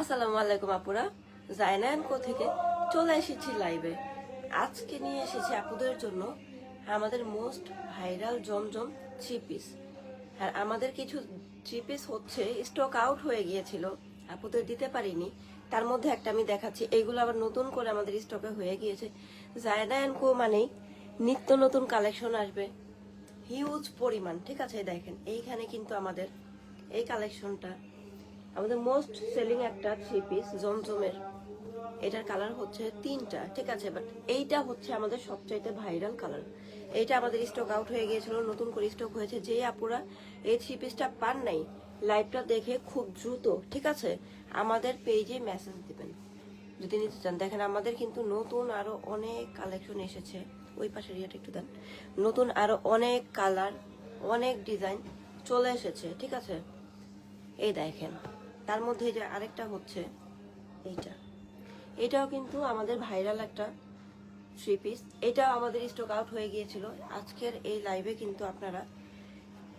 আসসালামু আলাইকুম আপুরা। জায়নায়নকো থেকে চলে এসেছি লাইভে। আজকে নিয়ে এসেছি আপুদের জন্য আমাদের most viral Zamzam three piece আর আমাদের কিছু থ্রি পিস হচ্ছে স্টক আউট হয়ে গিয়েছিল, আপুদের দিতে পারিনি। তার মধ্যে একটা আমি দেখাচ্ছি এইগুলো আবার নতুন করে আমাদের স্টকে হয়ে গিয়েছে। জায়নায়নকো মানেই নিত্য নতুন কালেকশন আসবে। হিউজ পরিমাণ, ঠিক আছে, দেখেন, এইখানে কিন্তু আমাদের এই কালেকশনটা আমাদের মোস্ট সেলিং একটা থ্রি পিস জমজমের। এটার কালার হচ্ছে তিনটা, ঠিক আছে? বাট এইটা হচ্ছে আমাদের সবচাইতে ভাইরাল কালার এইটা আমাদের স্টক আউট হয়ে গিয়েছিল, নতুন করে স্টক হয়েছে। যে আপুরা এই থ্রি পিসটা পান নাই লাইভটা দেখে খুব দ্রুত, ঠিক আছে? আমাদের পেজে মেসেজ দিবেন। যদি নিতে চান। দেখেন, আমাদের কিন্তু নতুন আরও অনেক কালেকশন এসেছে। ওই পাশের ইয়েটা একটু দেন। নতুন আরও অনেক কালার অনেক ডিজাইন চলে এসেছে, ঠিক আছে? এই দেখেন। তার মধ্যে যে আরেকটা হচ্ছে এইটা। এটাও কিন্তু আমাদের ভাইরাল একটা থ্রি পিস এটাও আমাদের স্টক আউট হয়ে গিয়েছিল। আজকের এই লাইভে কিন্তু আপনারা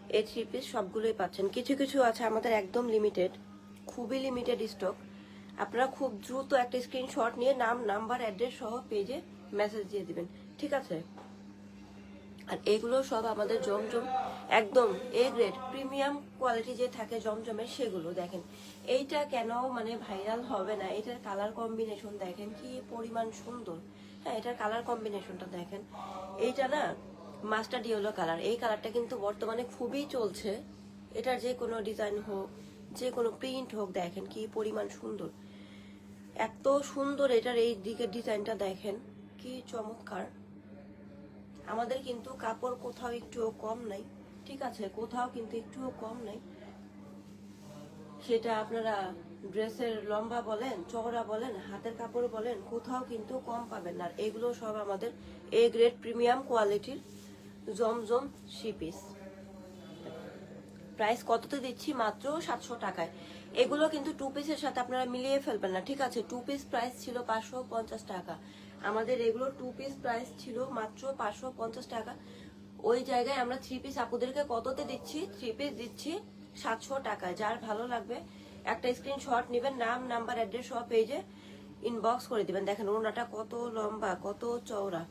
এই থ্রি পিস সবগুলোই পাচ্ছেন। কিছু কিছু আছে আমাদের একদম লিমিটেড খুবই লিমিটেড স্টক আপনারা খুব দ্রুত একটা স্ক্রিনশট নিয়ে নাম নাম্বার অ্যাড্রেস সহ পেজে মেসেজ দিয়ে দিবেন। ঠিক আছে? আর এগুলো সব আমাদের জমজম একদম এ গ্রেড প্রিমিয়াম কোয়ালিটি যে থাকে জমজমের সেগুলো দেখেন। এইটা কেন মানে ভাইরাল হবে না? এটার কালার কম্বিনেশন দেখেন, কি পরিমাণ সুন্দর। হ্যাঁ এটার কালার কম্বিনেশনটা দেখেন। এইটা না মাস্টার ডিওলো কালার এই কালারটা কিন্তু বর্তমানে খুবই চলছে। এটার যে কোনো ডিজাইন হোক, যে কোনো প্রিন্ট হোক, দেখেন কি পরিমাণ সুন্দর। এত সুন্দর এটার এই দিকের ডিজাইনটা দেখেন, কি চমৎকার। আমাদের কিন্তু কাপড় কোথাও একটুও কম নাই। ঠিক আছে, কোথাও কিন্তু একটুও কম নাই। সেটা আপনারা ড্রেসের লম্বা বলেন, চওড়া বলেন, হাতের কাপড় বলেন, কোথাও কিন্তু কম পাবেন না। আর এগুলো সব আমাদের এ গ্রেড প্রিমিয়াম কোয়ালিটির জমজম থ্রি পিস প্রাইস কততে দিচ্ছি? মাত্র সাতশো টাকায়। এগুলো কিন্তু টু পিসের সাথে আপনারা মিলিয়ে ফেলবেন না, ঠিক আছে? টু পিস প্রাইস ছিল পাঁচশো পঞ্চাশ টাকা। আমাদের এগুলো টু পিস প্রাইস ছিল মাত্র পাঁচশো পঞ্চাশ টাকা। ওই জায়গায় আমরা থ্রি পিস আপুদেরকে কততে দিচ্ছি? থ্রি পিস দিচ্ছি সাতশো টাকা যার ভালো লাগবে, একটা স্ক্রিনশট নেবেন, নাম নাম্বার অ্যাড্রেস সব পেজে ইনবক্স করে দিবেন। দেখেন ওনাটা কত লম্বা, কত চওড়া।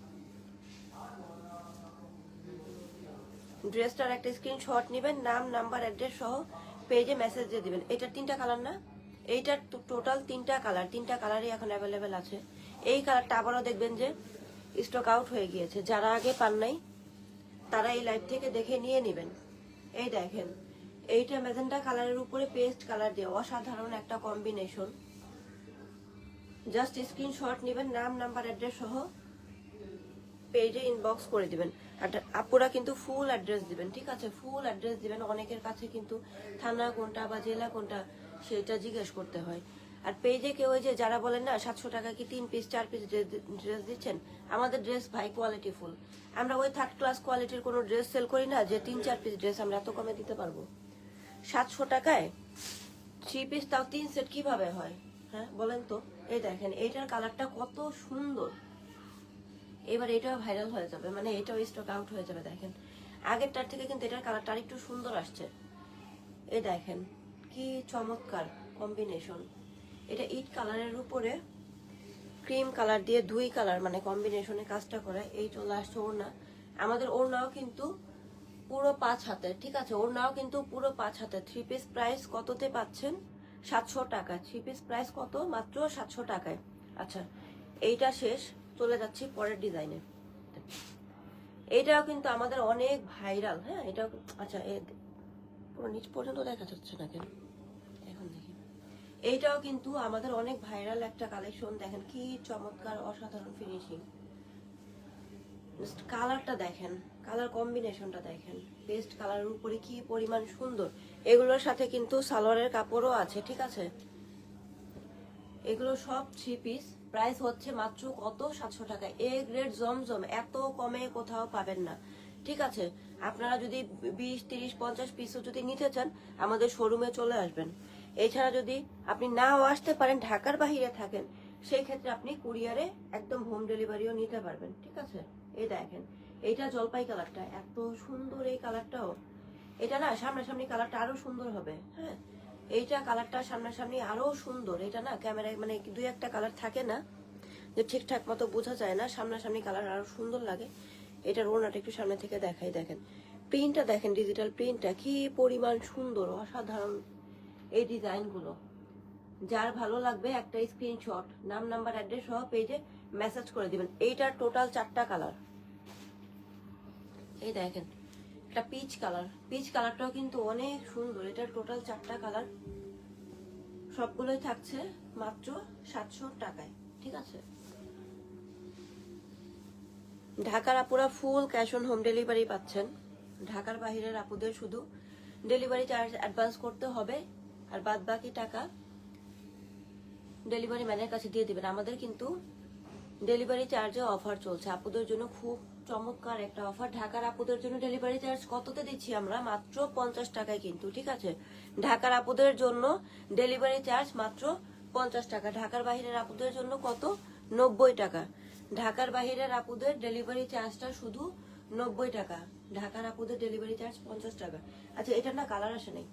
ড্রেসটার একটা স্ক্রিনশট নেবেন, নাম নাম্বার অ্যাড্রেস সহ পেজে মেসেজ দিয়ে দিবেন। এটার তিনটা কালার না? এইটার টোটাল তিনটা কালার তিনটা কালারই এখন অ্যাভেলেবেল আছে। এই কালারটা আবারও দেখবেন যে স্টক আউট হয়ে গিয়েছে। যারা আগে পান নাই তারা এই লাইভ থেকে দেখে নিয়ে নেবেন। এই দেখেন, এইটা ম্যাজেন্টা কালারের উপরে পেস্ট কালার দিয়ে অসাধারণ একটা কম্বিনেশন জাস্ট স্ক্রিনশট নেবেন, নাম নাম্বার অ্যাড্রেস সহ পেজে ইনবক্স করে দিবেন। আপুরা কিন্তু ফুল অ্যাড্রেস দিবেন, ঠিক আছে? ফুল অ্যাড্রেস দিবেন, অনেকের কাছে কিন্তু থানা কোনটা বা জেলা কোনটা সেটা জিজ্ঞেস করতে হয়। আর পেজে কেউ যে যারা বলেন না, সাতশো টাকা কি তিন পিস চার পিস ড্রেস দিচ্ছেন, আমাদের ড্রেস ভাই কোয়ালিটি ফুল আমরা ওই থার্ড ক্লাস কোয়ালিটির কোনো ড্রেস সেল করি না, যে তিন, চার পিস ড্রেস আমরা এত কমে দিতে পারব। সাতশো টাকায় থ্রি পিস তাও তিন সেট কীভাবে হয়? হ্যাঁ বলেন তো। এই দেখেন, এইটার কালারটা কত সুন্দর। এবার এটাও ভাইরাল হয়ে যাবে মানে এটাও স্টক আউট হয়ে যাবে, দেখেন। আগেরটার থেকে কিন্তু এটার কালারটা আরেকটু সুন্দর আসছে। এই দেখেন, কি চমৎকার কম্বিনেশন এটা ইট কালারের উপরে, ক্রিম কালার দিয়ে দুই কালার মানে কম্বিনেশনে কাজটা করে, এই চলে আসছে ওড়না। আমাদের ওড়নাও কিন্তু পুরো পাঁচ হাতের, ঠিক আছে? ওড়নাও কিন্তু পুরো পাঁচ হাতের। থ্রি পিস প্রাইস কততে পাচ্ছেন? সাতশো টাকা থ্রি পিস প্রাইস কত? মাত্র সাতশো টাকায়। আচ্ছা এইটা শেষ। চলে যাচ্ছি পরের ডিজাইনে এইটাও কিন্তু আমাদের অনেক ভাইরাল হ্যাঁ? এটাও আচ্ছা পুরো নিচ পর্যন্ত দেখা যাচ্ছে না কেন? এইটাও কিন্তু আমাদের অনেক ভাইরাল একটা কালেকশন দেখেন কি চমৎকার, অসাধারণ ফিনিশিং কালারটা দেখেন কালার কম্বিনেশনটা দেখেন। বেস্ট কালারের উপরে কি পরিমাণ সুন্দর। এগুলোর সাথে কিন্তু সালোয়ারের কাপড়ও আছে, ঠিক আছে? এগুলো সব থ্রি পিস প্রাইস হচ্ছে মাত্র কত? সাতশো টাকা। এ গ্রেড জমজম, এত কমে কোথাও পাবেন না। ঠিক আছে? আপনারা যদি বিশ, তিরিশ, পঞ্চাশ পিসও যদি নিতে চান, আমাদের শোরুমে চলে আসবেন। এছাড়া যদি আপনি নাও আসতে পারেন, ঢাকার বাহিরে থাকেন, সেই ক্ষেত্রে আপনি কুরিয়ারে একদম হোম ডেলিভারিও নিতে পারবেন, ঠিক আছে? এই দেখেন, এইটা জলপাই কালারটা, এত সুন্দর এই কালারটাও। এটা না, সামনাসামনি কালারটা আরও সুন্দর হবে হ্যাঁ? এইটা কালারটা সামনাসামনি আরও সুন্দর, এটা না ক্যামেরায় মানে দুই একটা কালার থাকে না, যে ঠিকঠাক মতো বোঝা যায় না, সামনাসামনি কালার আরও সুন্দর লাগে। এটার ওনাটা একটু সামনে থেকে দেখাই, দেখেন। প্রিন্টটা দেখেন ডিজিটাল প্রিন্টটা কি পরিমাণ সুন্দর, অসাধারণ। এই ডিজাইনগুলো। যার ভালো লাগবে একটা স্ক্রিনশট নাম নাম্বার অ্যাড্রেস সহ পেজে মেসেজ করে দিবেন। এইটার টোটাল চারটা কালার এই দেখেন এটা পিচ কালার পিচ কালারটাও কিন্তু অনেক সুন্দর। এটার টোটাল চারটা কালার সবগুলোই থাকছে মাত্র সাতশো টাকায়। ঠিক আছে? ঢাকার আপুরা full cash on home delivery পাচ্ছেন। ঢাকার বাইরের আপুদের শুধু ডেলিভারি চার্জ অ্যাডভান্স করতে হবে। আর বাদ বাকি টাকা ডেলিভারি ম্যানের কাছে দিয়ে দিবেন। আমাদের কিন্তু ডেলিভারি চার্জে অফার চলছে। আপুদের জন্য খুব চমৎকার একটা অফার ঢাকার আপুদের জন্য ডেলিভারি চার্জ কততে দিচ্ছি আমরা? মাত্র পঞ্চাশ টাকায় কিন্তু, ঠিক আছে? ঢাকার আপুদের জন্য ডেলিভারি চার্জ মাত্র পঞ্চাশ টাকা। ঢাকার বাহিরের আপুদের জন্য কত? নব্বই টাকা। ঢাকার বাইরের আপুদের ডেলিভারি চার্জটা শুধু নব্বই টাকা। ঢাকার আপুদের ডেলিভারি চার্জ পঞ্চাশ টাকা। আচ্ছা এটার না কালার আসে নাই।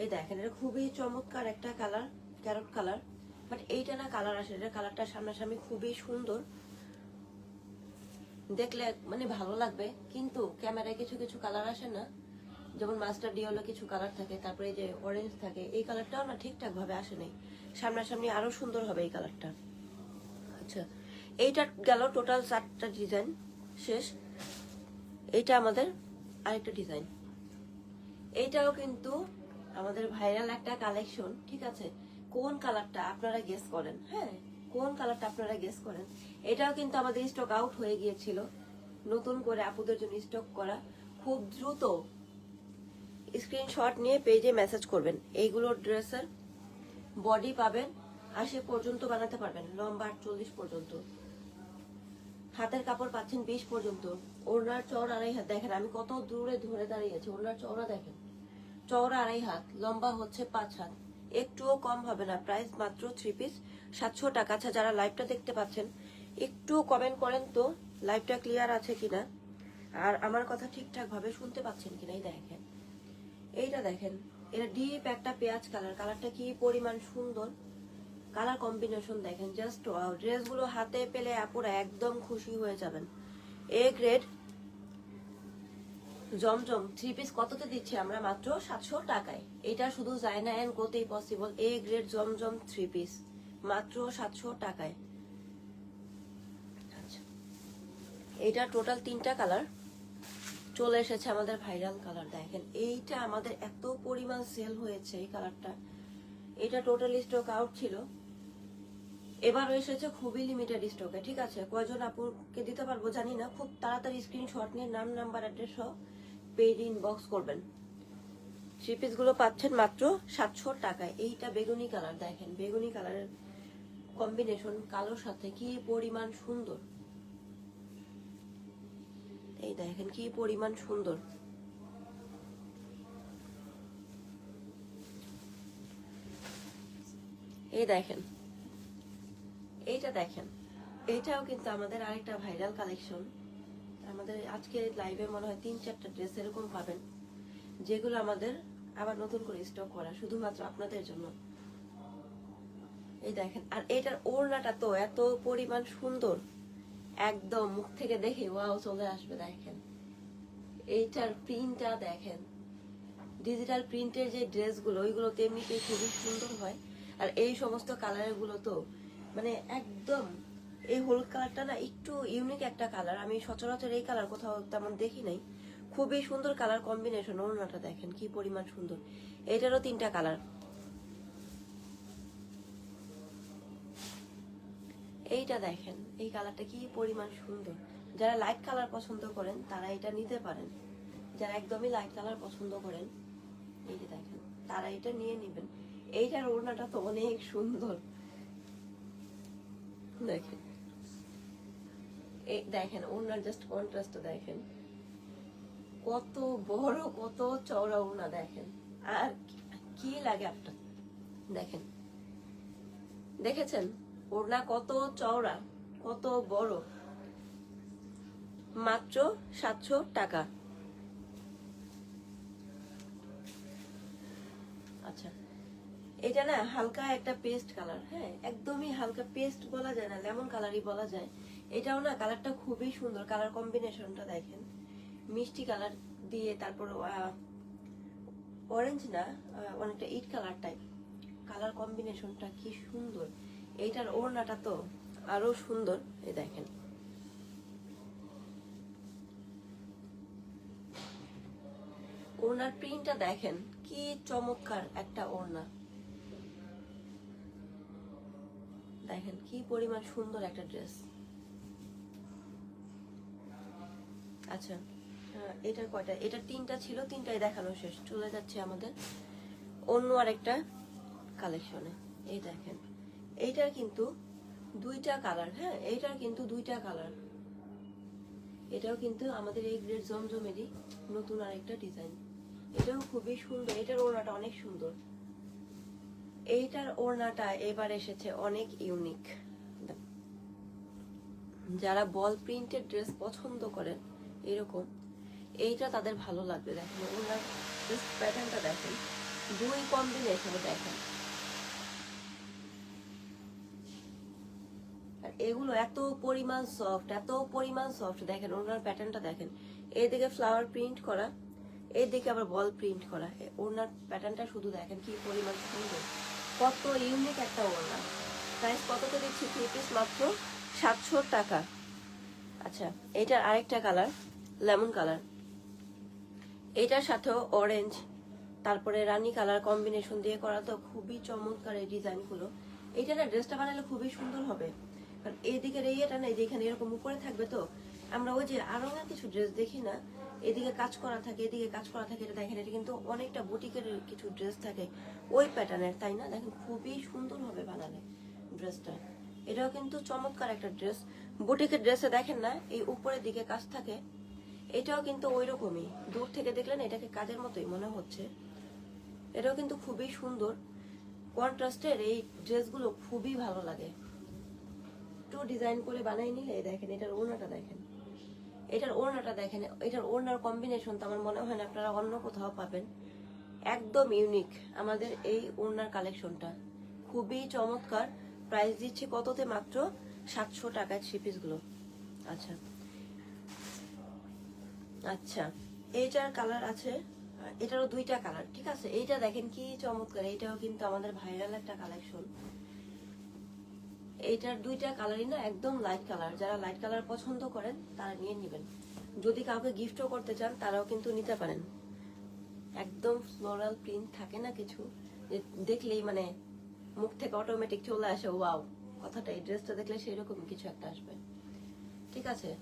এই দেখেন, এটা খুবই চমৎকার একটা কালার ক্যারট কালার বাট এইটা না কালার আসে, এটা কালারটা সামনাসামনি খুবই সুন্দর। দেখলে মানে ভালো লাগবে, কিন্তু ক্যামেরায় কিছু কিছু কালার আসে না। যেমন মাস্টার ডিওলো কিছু কালার থাকে, তারপরে যে অরেঞ্জ থাকে, এই কালারটাও না ঠিকঠাক ভাবে আসে নাই। সামনাসামনি আরও সুন্দর হবে এই কালারটা আচ্ছা এইটা গেল টোটাল চারটা ডিজাইন শেষ। এইটা আমাদের আরেকটা ডিজাইন এইটাও কিন্তু আমাদের ভাইরাল একটা কালেকশন ঠিক আছে? কোন কালারটা আপনারা গেস করেন? হ্যাঁ কোন কালারটা আপনারা গেস করেন? এটাও কিন্তু আমাদের স্টক আউট হয়ে গিয়েছিল। নতুন করে আপুদের জন্য স্টক করা। খুব দ্রুত স্ক্রিনশট নিয়ে পেজে মেসেজ করবেন। এইগুলো ড্রেসের বডি পাবেন, আশি পর্যন্ত বানাতে পারবেন। লম্বা আটচল্লিশ পর্যন্ত। হাতের কাপড় পাচ্ছেন বিশ পর্যন্ত। ওনার চওড় আড়াই হাত, দেখেন আমি কত দূরে ধরে দাঁড়িয়েছি ওনার চওড়া দেখেন। চওড়া আড়াই হাত, লম্বা হচ্ছে পাঁচ হাত। একটুও কম হবে না, প্রাইস মাত্র থ্রি পিস সাতশো টাকা। আচ্ছা যারা লাইভটা দেখতে পাচ্ছেন একটু কমেন্ট করেন তো লাইভটা ক্লিয়ার আছে কিনা? আর আমার কথা ঠিকঠাক ভাবে শুনতে পাচ্ছেন কিনা, এই দেখেন। এইটা দেখেন, এটা ডিপ একটা পেঁয়াজ কালার কালারটা কি পরিমাণ সুন্দর? কালার কম্বিনেশন দেখেন জাস্ট ড্রেসগুলো হাতে পেলে আপুরা একদম খুশি হয়ে যাবেন। A grade Zamzam three piece কততে দিচ্ছি আমরা মাত্র সাতশো টাকায়। এটা শুধু Zaina and কোতেই possible A grade Zamzam three piece মাত্র সাতশো টাকায়। এটা টোটাল তিনটা কালার চলে এসেছে আমাদের ভাইরাল কালার দেখেন। এইটা আমাদের এত পরিমাণ সেল হয়েছে এই কালারটা এটা টোটাল স্টক আউট ছিল। এবার এসেছে খুবই লিমিটেড স্টকে ঠিক আছে? কয়জন আপুকে দিতে পারব জানি না। খুব তাড়াতাড়ি স্ক্রিনশট নিয়ে নাম নাম্বার অ্যাড্রেস সহ পেজ ইনবক্স করবেন। থ্রি পিসগুলো পাচ্ছেন মাত্র সাতশো টাকায়। এইটা বেগুনি কালার, দেখেন। বেগুনি কালারের কম্বিনেশন কালোর সাথে কি পরিমাণ সুন্দর। এই দেখেন কি পরিমাণ সুন্দর। এই দেখেন। এইটা দেখেন। এইটাও কিন্তু আমাদের আরেকটা ভাইরাল কালেকশন। আমাদের আজকে লাইভে মনে হয় তিন চারটা ড্রেস এরকম পাবেন, যেগুলো আমাদের আবার নতুন করে স্টক করা, শুধুমাত্র আপনাদের জন্য। এই দেখেন, আর এটার ওড়নাটা তো এত পরিমাণ সুন্দর, একদম মুখ থেকে দেখে ওয়াও চলে আসবে, দেখেন। এইটার প্রিন্টটা দেখেন ডিজিটাল প্রিন্টের যে ড্রেসগুলো ওইগুলো তেমনিতেই খুবই সুন্দর হয়। আর এই সমস্ত কালারগুলো তো মানে একদম এই হলুদ কালারটা না একটু ইউনিক একটা কালার আমি সচরাচর এই কালার কোথাও তেমন দেখি নাই। খুবই সুন্দর কালার কম্বিনেশন ওড়নাটা দেখেন কি পরিমাণ সুন্দর। এটারও তিনটা কালার এইটা দেখেন, এই কালারটা কি পরিমাণ সুন্দর। যারা লাইট কালার পছন্দ করেন, তারা এটা নিতে পারেন। যারা একদমই লাইট কালার পছন্দ করেন, এই যে দেখেন, তারা এটা নিয়ে নেবেন। এইটার ওড়নাটা তো অনেক সুন্দর। দেখেন। দেখেন ওড়নার জাস্ট কন্ট্রাস্ট দেখেন। কত বড়, কত চওড়া ওড়না দেখেন। আর কি- লাগে আপনার? দেখেন। দেখেছেন? ওড়না কত চওড়া, কত বড়। মাত্র সাতশো টাকা। আচ্ছা এটা না হালকা একটা পেস্ট কালার হ্যাঁ? একদমই হালকা পেস্ট বলা যায় না, লেমন কালারই বলা যায়। এটাও না কালারটা খুবই সুন্দর কালার কম্বিনেশনটা দেখেন। মিষ্টি কালার দিয়ে তারপর অরেঞ্জ না অনেকটা ইট কালার টাইপ কালার কম্বিনেশনটা কি সুন্দর। এইটার ওড়নাটা তো আরও সুন্দর এই দেখেন। ওড়নার প্রিন্টটা দেখেন, কি চমৎকার একটা ওড়না। দেখেন কি পরিমাণ সুন্দর একটা ড্রেস আচ্ছা এটার কয়টা? এটা তিনটা ছিল, তিনটাই দেখানো শেষ। চলে যাচ্ছে আমাদের অন্য আরেকটা কালেকশনে এই দেখেন, এইটার কিন্তু দুইটা কালার হ্যাঁ? এইটার কিন্তু দুইটা কালার এটাও কিন্তু আমাদের এই গ্রেড জমজমেরই নতুন আরেকটা ডিজাইন এটাও খুবই সুন্দর, এটার ওড়নাটা অনেক সুন্দর। এইটার ওড়নাটা এবার এসেছে অনেক ইউনিক যারা বল প্রিন্টেড ড্রেস পছন্দ করেন এরকম। এইটা তাদের ভালো লাগবে দেখেন ওনার প্যাটার্নটা দেখেন। দুই কম্বিনেশনে দেখেন। এগুলো এত পরিমাণ সফট এত পরিমাণ সফট দেখেন, ওনার প্যাটার্নটা দেখেন। এইদিকে ফ্লাওয়ার প্রিন্ট করা এইদিকে আবার বল প্রিন্ট করা। ওনার প্যাটার্নটা শুধু দেখেন কি পরিমাণ সুন্দর। কত ইউনিক একটা ওড়না। প্রাইস কততে দিচ্ছি? থ্রি পিস মাত্র সাতশো টাকা। আচ্ছা এটার আরেকটা কালার লেমন কালার। এটার সাথেও অরেঞ্জ তারপরে রানী কালার কম্বিনেশন দিয়ে করা তো খুবই চমৎকার এই ডিজাইনগুলো। এইটা না ড্রেসটা বানালে খুবই সুন্দর হবে। কারণ এইদিকের এই এটা না এরকম উপরে থাকবে তো, আমরা ওই যে আরও না কিছু ড্রেস দেখি না, এদিকে কাজ করা থাকে, এদিকে কাজ করা থাকে, এটা দেখেন, এটা কিন্তু অনেকটা বুটিকের কিছু ড্রেস থাকে। ওই প্যাটার্নের তাই না? দেখেন, খুবই সুন্দর হবে বানালে ড্রেসটা এটাও কিন্তু চমৎকার একটা ড্রেস বুটিকের ড্রেসে দেখেন না, এই উপরের দিকে কাজ থাকে এটাও কিন্তু ওই রকমই দূর থেকে দেখলেন এটাকে কাজের মতোই মনে হচ্ছে। এটাও কিন্তু খুবই সুন্দর। কন্ট্রাস্টের এই ড্রেসগুলো খুবই ভালো লাগে। একটু ডিজাইন করে বানাই নিলে দেখেন, এটার ওড়নাটা দেখেন। এটার ওড়নাটা দেখেন, এটার ওড়নার কম্বিনেশন তো আমার মনে হয় না আপনারা অন্য কোথাও পাবেন। একদম ইউনিক আমাদের এই ওড়নার কালেকশনটা খুবই চমৎকার। প্রাইস দিচ্ছি কততে মাত্র? সাতশো টাকায় থ্রি পিসগুলো আচ্ছা। আচ্ছা এইটার কালার আছে, এটারও দুইটা কালার ঠিক আছে? এইটা দেখেন কি চমৎকার, এইটাও কিন্তু আমাদের ভাইরাল একটা কালেকশন এইটার দুইটা কালারই না একদম লাইট কালার যারা লাইট কালার পছন্দ করেন, তারা নিয়ে নেবেন। যদি কাউকে গিফটও করতে চান, তারাও কিন্তু নিতে পারেন। একদম ফ্লোরাল প্রিন্ট থাকে না কিছু দেখলেই মানে মুখ থেকে অটোমেটিক চলে আসে ওয়াও কথাটা এই ড্রেসটা দেখলে সেরকম কিছু একটা আসবে। ঠিক আছে?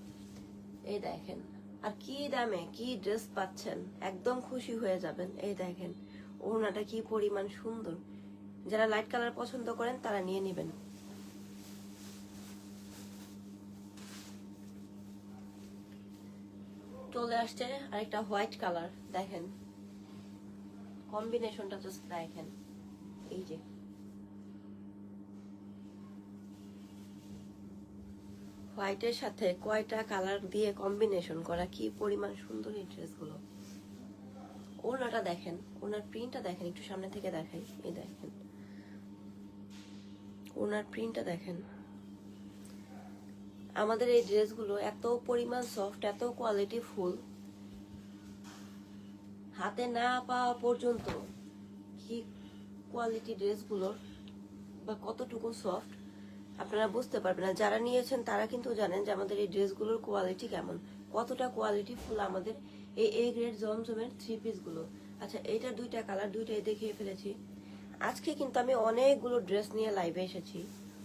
এই দেখেন। আর কি দামে, কি ড্রেস পাচ্ছেন, একদম খুশি হয়ে যাবেন। এই দেখেন, ওড়নাটা কি পরিমাণ সুন্দর। যারা লাইট কালার পছন্দ করেন, তারা নিয়ে নেবেন। চলে আসছে আরেকটা হোয়াইট কালার দেখেন। কম্বিনেশনটা জাস্ট দেখেন। এই যে। হোয়াইটের সাথে কয়টা কালার দিয়ে কম্বিনেশন করা? কি পরিমাণ সুন্দর এই ড্রেসগুলো? ওনাটা দেখেন ওনার প্রিন্টটা দেখেন, একটু সামনে থেকে দেখাই। এই দেখেন ওনার প্রিন্টটা দেখেন। আমাদের এই ড্রেসগুলো এত পরিমাণ সফট, এত কোয়ালিটি ফুল। হাতে না পাওয়া পর্যন্ত কি কোয়ালিটি ড্রেসগুলোর বা কতটুকু সফট? আপনারা বুঝতে পারবেন। না যারা নিয়েছেন, তারা কিন্তু জানেন যে আমাদের এই ড্রেসগুলোর কোয়ালিটি কেমন। কতটা কোয়ালিটি ফুল আমাদের এই এ গ্রেড জমজমের থ্রি পিসগুলো আচ্ছা এইটা দুইটা কালার দুইটাই দেখিয়ে ফেলেছি। আজকে কিন্তু আমি অনেকগুলো ড্রেস নিয়ে লাইভে এসেছি।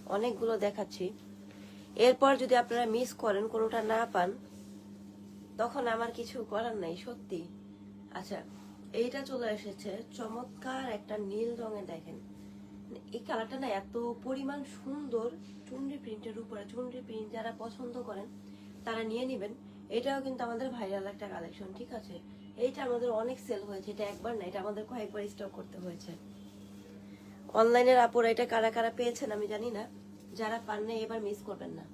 অনেকগুলো দেখাচ্ছি। এরপর যদি আপনারা মিস করেন, কোনোটা না পান, তখন আমার কিছু করার নাই, সত্যি। আচ্ছা এইটা চলে এসেছে। চমৎকার একটা নীল রঙের দেখেন। এই কালারটা না এত পরিমাণ সুন্দর চুনরি প্রিন্টের উপরে, চুনরি প্রিন্ট যারা পছন্দ করেন, তারা নিয়ে নেবেন। এটাও কিন্তু আমাদের ভাইরাল একটা কালেকশন ঠিক আছে? এইটা আমাদের অনেক সেল হয়েছে, এটা একবার না, এটা আমাদের কয়েকবার স্টক করতে হয়েছে। অনলাইনের আপুরা এটা কারা কারা পেয়েছেন আমি জানি না, যারা পান না এবার মিস করবেন না।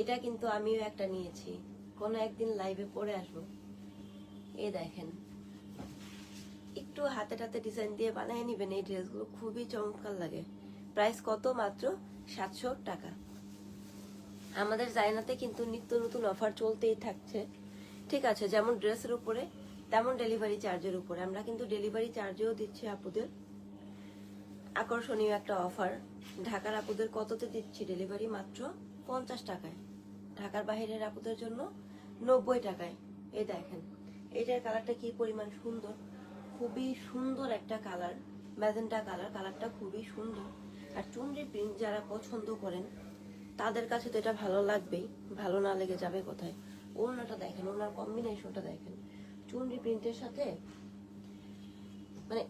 এটা কিন্তু আমিও একটা নিয়েছি, কোনো একদিন লাইভে পরে আসব। এ দেখেন। একটু হাতে হাতে ডিজাইন দিয়ে বানিয়ে নেবেন, এই ড্রেসগুলো খুবই চমৎকার লাগে। প্রাইস কত মাত্র? সাতশো টাকা। আমাদের জায়নাতে কিন্তু নিত্য নতুন অফার চলতেই থাকছে। ঠিক আছে, যেমন ড্রেসের উপরে, তেমন ডেলিভারি চার্জের উপরে। আমরা কিন্তু ডেলিভারি চার্জেও দিচ্ছি আপুদের। আকর্ষণীয় একটা অফার ঢাকার আপুদের কততে দিচ্ছি? ডেলিভারি মাত্র পঞ্চাশ টাকায়। ঢাকার বাইরের আপুদের জন্য নব্বই টাকায়। এই দেখেন এটার কালারটা কি পরিমাণ সুন্দর। খুবই সুন্দর একটা কালার ম্যাজেন্টা কালার কালারটা খুবই সুন্দর। আর চুনরি প্রিন্ট যারা পছন্দ করেন, তাদের কাছে তো এটা ভালো লাগবেই, ভালো না লেগে যাবে কোথায়? ওড়নাটা দেখেন ওনার কম্বিনেশনটা দেখেন। চুনরি প্রিন্টের সাথে মানে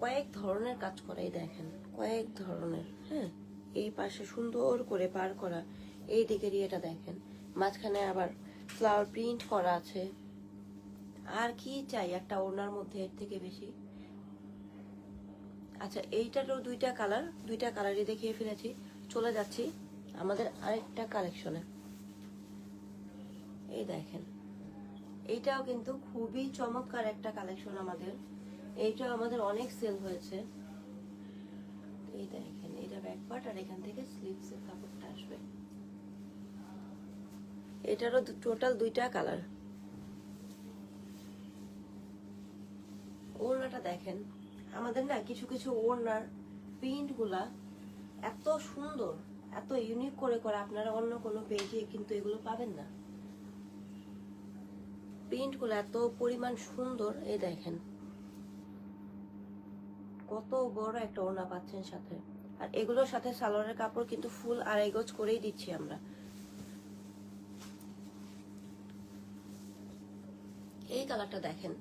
কয়েক ধরনের কাজ করাই দেখেন, কয়েক ধরনের হ্যাঁ? এই পাশে সুন্দর করে পার করা, এই দিকের ইয়েটা দেখেন। মাঝখানে আবার ফ্লাওয়ার প্রিন্ট করা আছে। আর কি চাই? একটা ওড়নার মধ্যে এর থেকে বেশি। আচ্ছা এইটারও দুইটা কালার। দুইটা কালারই দেখিয়ে ফেলেছি। চলে যাচ্ছি আমাদের আরেকটা কালেকশনে। এই দেখেন, এইটাও কিন্তু খুবই চমৎকার একটা কালেকশন আমাদের। এইটাও আমাদের অনেক সেল হয়েছে। এই দেখেন এটা ব্যাক পার্ট আর এখান থেকে স্লিভস এর কাপড়টা আসবে। এটারও টোটাল দুইটা কালার। ওড়নাটা দেখেন। আমাদের না কিছু কিছু ওড়নার প্রিন্টগুলা এত সুন্দর, এত ইউনিক করে করে আপনারা অন্য কোনো পেজে কিন্তু এগুলো পাবেন না। প্রিন্টগুলো এত পরিমাণ সুন্দর, এই দেখেন। কত বড় একটা ওড়না পাচ্ছেন সাথে। আর এগুলোর সাথে সালোয়ারের কাপড় কিন্তু ফুল আড়াই গজ করেই দিচ্ছি আমরা। এই কালারটা দেখেন।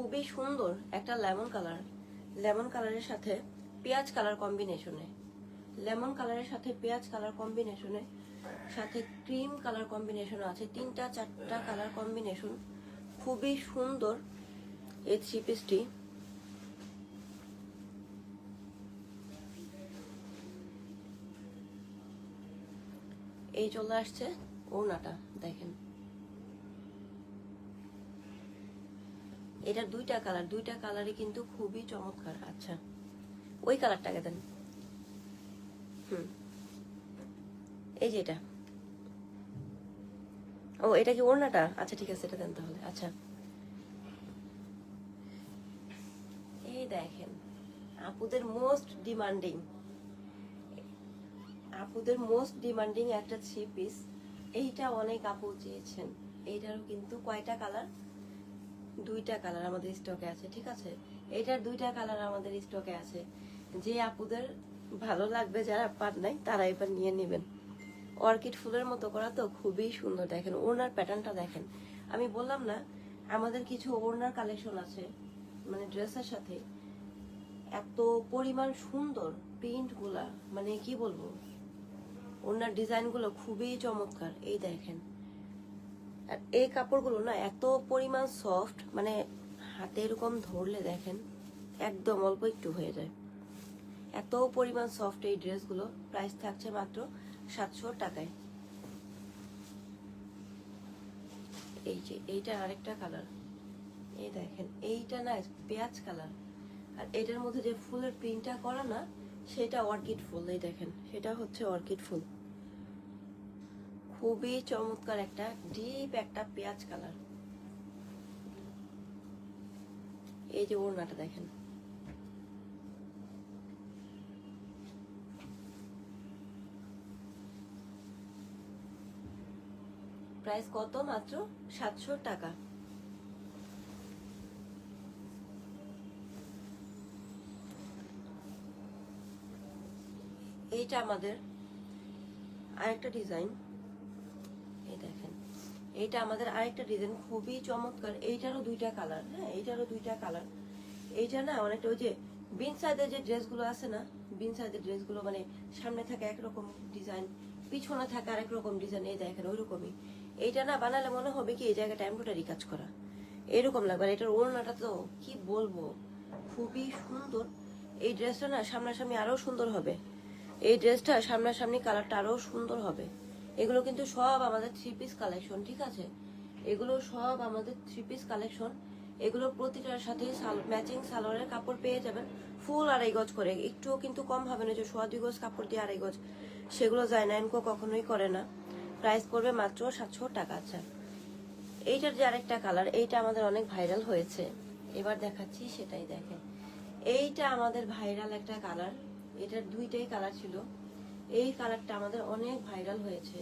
খুবই সুন্দর একটা লেমন কালার। লেমন কালারের সাথে পেঁয়াজ কালার কম্বিনেশনে লেমন কালারের সাথে পেঁয়াজ কালার কম্বিনেশনে সাথে ক্রিম কালার কম্বিনেশন আছে। তিনটা চারটা কালার কম্বিনেশন খুবই সুন্দর এই থ্রি পিসটি এই চলে আসছে ওড়নাটা, দেখেন। এটা দুইটা কালার দুইটা কালারই কিন্তু খুবই চমৎকার। আচ্ছা ওই কালারটাকে দেন। হুম। এই যে এটা। ও, এটা কি ওড়নাটা? আচ্ছা ঠিক আছে, এটা দেন তাহলে। আচ্ছা। এই দেখেন, আপুদের মোস্ট ডিমান্ডিং আপুদের মোস্ট ডিমান্ডিং একটা থ্রি পিস এইটা অনেক আপু চেয়েছেন। এইটারও কিন্তু কয়টা কালার দুইটা কালার আমাদের স্টকে আছে, ঠিক আছে? এটার দুইটা কালার আমাদের স্টকে আছে। যে আপুদের ভালো লাগবে, যারা পার নাই, তারা এবার নিয়ে নেবেন। অর্কিড ফুলের মতো করা তো খুবই সুন্দর, দেখেন, ওড়নার প্যাটার্নটা দেখেন। আমি বললাম না, আমাদের কিছু ওড়নার কালেকশন আছে মানে ড্রেসের সাথে। এত পরিমাণ সুন্দর প্রিন্টগুলা মানে কি বলব? ওনার ডিজাইনগুলো খুবই চমৎকার, এই দেখেন। আর এই কাপড়গুলো না এত পরিমাণ সফট মানে হাতে এরকম ধরলে দেখেন, একদম অল্প একটু হয়ে যায়। এত পরিমাণ সফট এই ড্রেসগুলো প্রাইস থাকছে মাত্র সাতশো টাকায়। এই যে এইটা আরেকটা কালার এই দেখেন, এইটা না পেঁয়াজ কালার আর এটার মধ্যে যে ফুলের প্রিন্টটা করা না, সেটা অর্কিড ফুল, এই দেখেন, সেটা হচ্ছে অর্কিড ফুল। খুবই চমৎকার একটা ডিপ একটা পেঁয়াজ কালার এই যে ওড়নাটা দেখেন। প্রাইস কত মাত্র? সাতশো টাকা। এইটা আমাদের আরেকটা ডিজাইন এইটা আমাদের আরেকটা ডিজাইন খুবই চমৎকার। এইটারও দুইটা কালার হ্যাঁ? এইটারও দুইটা কালার এইটা না অনেকটা ওই যে বিন সাইজের যে ড্রেসগুলো আছে না, বিন সাইজের ড্রেসগুলো মানে সামনে থাকে একরকম ডিজাইন পিছনে থাকে আরেক রকম ডিজাইন এই দেখেন ওইরকমই। এইটা না বানালে মনে হবে কি, এই জায়গাটা এমব্রয়ডারি কাজ করা। এরকম লাগবে আর এটার ওড়নাটা তো কি বলব? খুবই সুন্দর। এই ড্রেসটা না সামনাসামনি আরও সুন্দর হবে। এই ড্রেসটা সামনাসামনি কালারটা আরও সুন্দর হবে। এগুলো কিন্তু সব আমাদের থ্রি পিস কালেকশন ঠিক আছে? এগুলো সব আমাদের থ্রি পিস কালেকশন এগুলো প্রতিটার সাথে ম্যাচিং সালোয়ারের কাপড় পেয়ে যাবেন। ফুল আড়াই গজ করে। একটুও কিন্তু কম হবে না যে সোয়া দুই গজ কাপড় দিয়ে আড়াই গজ। সেগুলো এনকো কখনোই করে না। প্রাইস পড়বে মাত্র সাতশো টাকা আচ্ছা। এইটার যে আরেকটা কালার এইটা আমাদের অনেক ভাইরাল হয়েছে। এবার দেখাচ্ছি, সেটাই দেখেন। এইটা আমাদের ভাইরাল একটা কালার এটার দুইটাই কালার ছিল। এই কালারটা আমাদের অনেক ভাইরাল হয়েছে।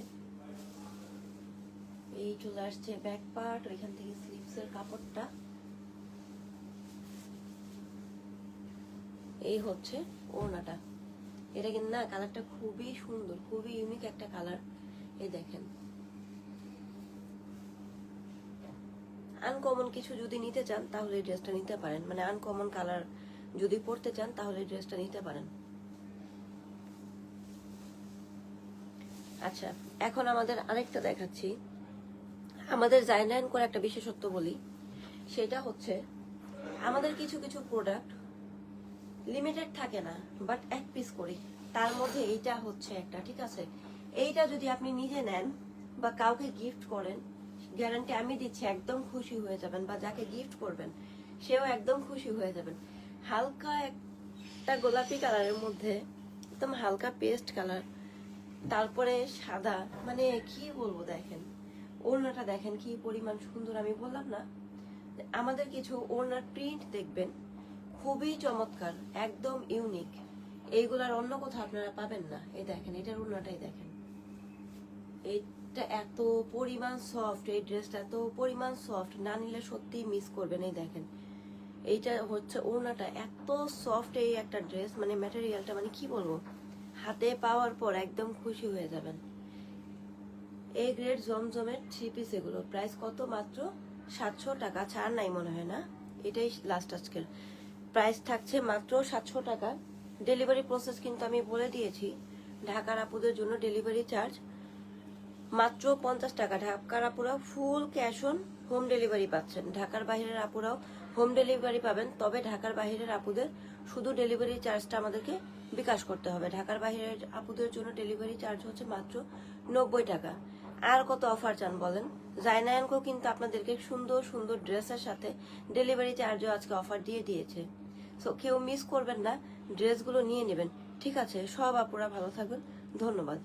এই চলে আসছে ব্যাক পার্ট ওইখান থেকে স্লিপসের কাপড়টা। এই হচ্ছে ওড়নাটা। এটা কিন্তু না, কালারটা খুবই সুন্দর, খুবই ইউনিক একটা কালার। এই দেখেন। আনকমন কিছু যদি নিতে চান, তাহলে ড্রেসটা নিতে পারেন। মানে আনকমন কালার যদি পরতে চান, তাহলে ড্রেসটা নিতে পারেন। আচ্ছা এখন আমাদের আরেকটা দেখাচ্ছি। আমাদের জাইনাইন করে একটা বিশেষত্ব বলি। সেটা হচ্ছে, আমাদের কিছু কিছু প্রোডাক্ট লিমিটেড থাকে না বাট এক পিস করি। তার মধ্যে এইটা হচ্ছে একটা, ঠিক আছে? এইটা যদি আপনি নিজে নেন বা কাউকে গিফট করেন গ্যারান্টি আমি দিচ্ছি, একদম খুশি হয়ে যাবেন বা যাকে গিফট করবেন, সেও একদম খুশি হয়ে যাবেন। হালকা একটা গোলাপি কালারের মধ্যে, একদম হালকা পেস্ট কালার তারপরে সাদা মানে কি বলব দেখেন, ওড়নাটা দেখেন কি পরিমাণ সুন্দর, আমি বললাম না? আমাদের কিছু ওড়নার প্রিন্ট দেখবেন, খুবই চমৎকার, একদম ইউনিক এইগুলার অন্য কোথাও আপনারা পাবেন না, এই দেখেন, এটার ওড়নাটাই দেখেন। এটা এত পরিমাণ সফট এই ড্রেসটা এত পরিমাণ সফট না নিলে সত্যি মিস করবেন, এই দেখেন। এইটা হচ্ছে ওড়নাটা এত সফট এই একটা ড্রেস মানে ম্যাটেরিয়ালটা মানে কি বলব? হাতে পাওয়ার পর একদম খুশি হয়ে যাবেন। এই গ্রেড জমজমের থ্রি পিস এগুলো। প্রাইস কত মাত্র? সাতশো টাকা। ছাড় নাই মনে হয় না? এটাই লাস্ট আজকের। প্রাইস থাকছে মাত্র সাতশো টাকা। ডেলিভারি প্রসেস কিন্তু আমি বলে দিয়েছি। ঢাকার আপুদের জন্য ডেলিভারি চার্জ মাত্র পঞ্চাশ টাকা। ঢাকার আপুরা full cash on home delivery পাচ্ছেন। ঢাকার বাহিরের আপুরাও হোম ডেলিভারি পাবেন। তবে ঢাকার বাহিরের আপুদের শুধু ডেলিভারি চার্জটা আমাদেরকে বিকাশ করতে হবে। ঢাকার বাইরের আপুদের জন্য ডেলিভারি চার্জ হচ্ছে মাত্র নব্বই টাকা। আর কত অফার চান বলেন? জাইনায়নকেও কিন্তু আপনাদেরকে সুন্দর সুন্দর ড্রেসের সাথে ডেলিভারি চার্জও আজকে অফার দিয়ে দিয়েছে। সো কেউ মিস করবেন না ড্রেসগুলো নিয়ে নেবেন। ঠিক আছে, সব আপুরা ভালো থাকবেন। ধন্যবাদ।